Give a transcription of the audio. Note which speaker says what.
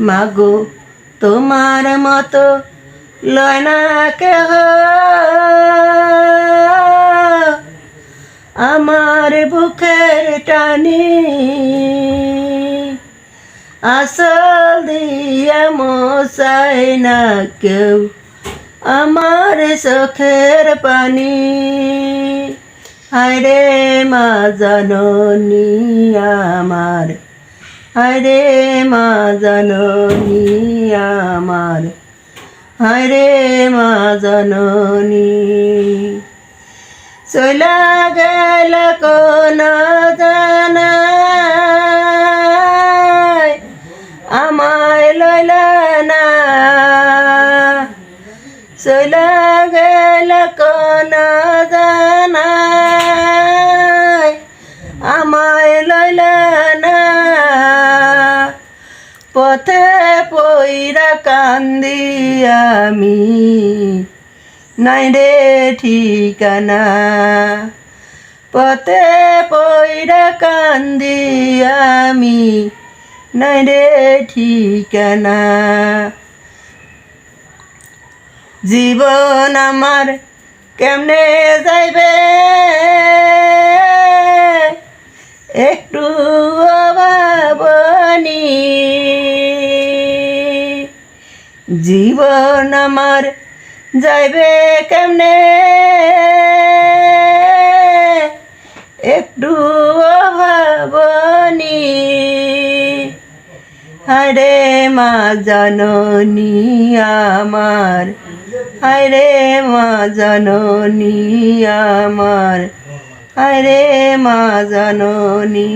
Speaker 1: মাগো, তোমার মতো লয় না কেহ। আমার বুকের টানি আসল দিয়া মশাই না কেউ আমার চোখের পানি। হায়রে মা জননী আমার হায়রে মা জননী আমার, হায়রে মা জননী। চলা গেল কোন আমায় লইল না। চলা গেল পইরা কান্দি আমি। নাই রে ঠিকানা। পথে পইরা কান্দি আমি। নাই রে ঠিকানা। জীবন আমার কেমনে যাইবে? একটু জীবন আমার যাইবে কেমনে? একটু অভাবনি। হারে মা জননী আমার, হায়রে মা জননী আমার, হায়রে মা জননী।